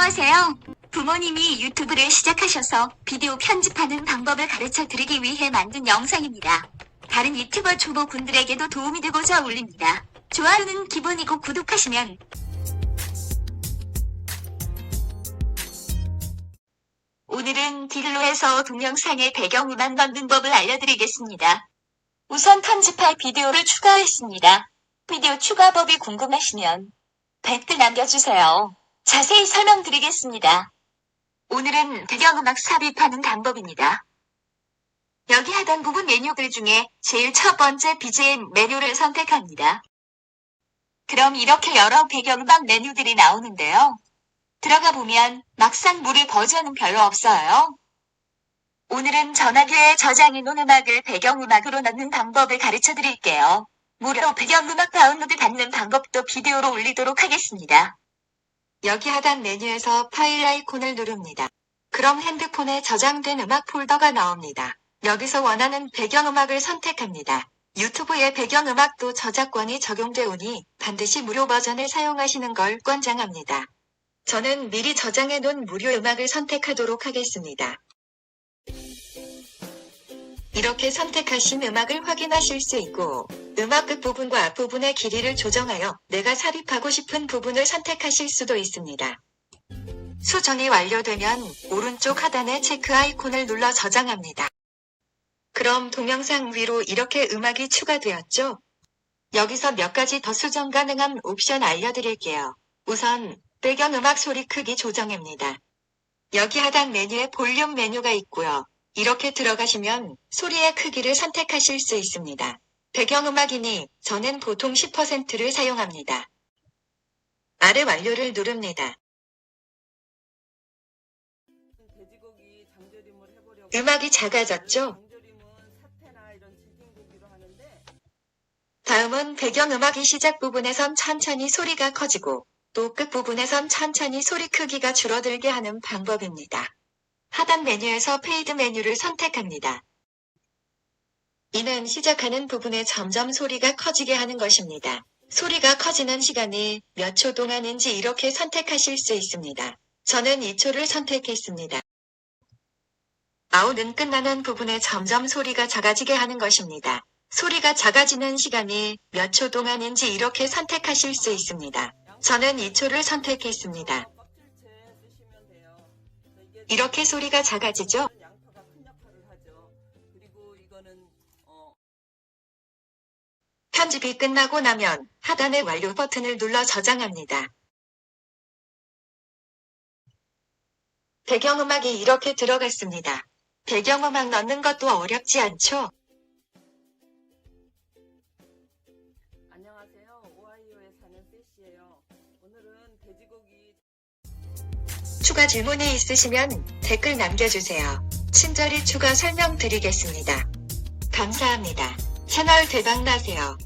안녕하세요. 부모님이 유튜브를 시작하셔서 비디오 편집하는 방법을 가르쳐 드리기 위해 만든 영상입니다. 다른 유튜버 초보분들에게도 도움이 되고자 올립니다. 좋아요는 기본이고 구독하시면 오늘은 딜로에서 동영상의 배경음악 넣는 법을 알려드리겠습니다. 우선 편집할 비디오를 추가했습니다. 비디오 추가법이 궁금하시면 댓글 남겨주세요. 자세히 설명드리겠습니다. 오늘은 배경음악 삽입하는 방법입니다. 여기 하단 부분 메뉴들 중에 제일 첫 번째 BGM 메뉴를 선택합니다. 그럼 이렇게 여러 배경음악 메뉴들이 나오는데요. 들어가 보면 막상 무료 버전은 별로 없어요. 오늘은 전화기에 저장해 놓은 음악을 배경음악으로 넣는 방법을 가르쳐 드릴게요. 무료 배경음악 다운로드 받는 방법도 비디오로 올리도록 하겠습니다. 여기 하단 메뉴에서 파일 아이콘을 누릅니다. 그럼 핸드폰에 저장된 음악 폴더가 나옵니다. 여기서 원하는 배경음악을 선택합니다. 유튜브에 배경음악도 저작권이 적용되오니 반드시 무료 버전을 사용하시는 걸 권장합니다. 저는 미리 저장해 놓은 무료 음악을 선택하도록 하겠습니다. 이렇게 선택하신 음악을 확인하실 수 있고 음악 끝부분과 앞부분의 길이를 조정하여 내가 삽입하고 싶은 부분을 선택하실 수도 있습니다. 수정이 완료되면 오른쪽 하단의 체크 아이콘을 눌러 저장합니다. 그럼 동영상 위로 이렇게 음악이 추가되었죠? 여기서 몇 가지 더 수정 가능한 옵션 알려드릴게요. 우선 배경음악 소리 크기 조정입니다. 여기 하단 메뉴에 볼륨 메뉴가 있고요. 이렇게 들어가시면 소리의 크기를 선택하실 수 있습니다. 배경음악이니 저는 보통 10%를 사용합니다. 아래 완료를 누릅니다. 음악이 작아졌죠? 다음은 배경음악이 시작 부분에선 천천히 소리가 커지고 또 끝 부분에선 천천히 소리 크기가 줄어들게 하는 방법입니다. 하단 메뉴에서 페이드 메뉴를 선택합니다. 이는 시작하는 부분에 점점 소리가 커지게 하는 것입니다. 소리가 커지는 시간이 몇 초 동안인지 이렇게 선택하실 수 있습니다. 저는 2초를 선택했습니다. 아웃은 끝나는 부분에 점점 소리가 작아지게 하는 것입니다. 소리가 작아지는 시간이 몇 초 동안인지 이렇게 선택하실 수 있습니다. 저는 2초를 선택했습니다. 이렇게 소리가 작아지죠? 양파가 큰 역할을 하죠. 그리고 이거는 어 편집이 끝나고 나면 하단의 완료 버튼을 눌러 저장합니다. 배경음악이 이렇게 들어갔습니다. 배경음악 넣는 것도 어렵지 않죠? 안녕하세요. 오하이오에 사는 세시예요. 오늘은 돼지고기 추가 질문이 있으시면 댓글 남겨주세요. 친절히 추가 설명드리겠습니다. 감사합니다. 채널 대박나세요.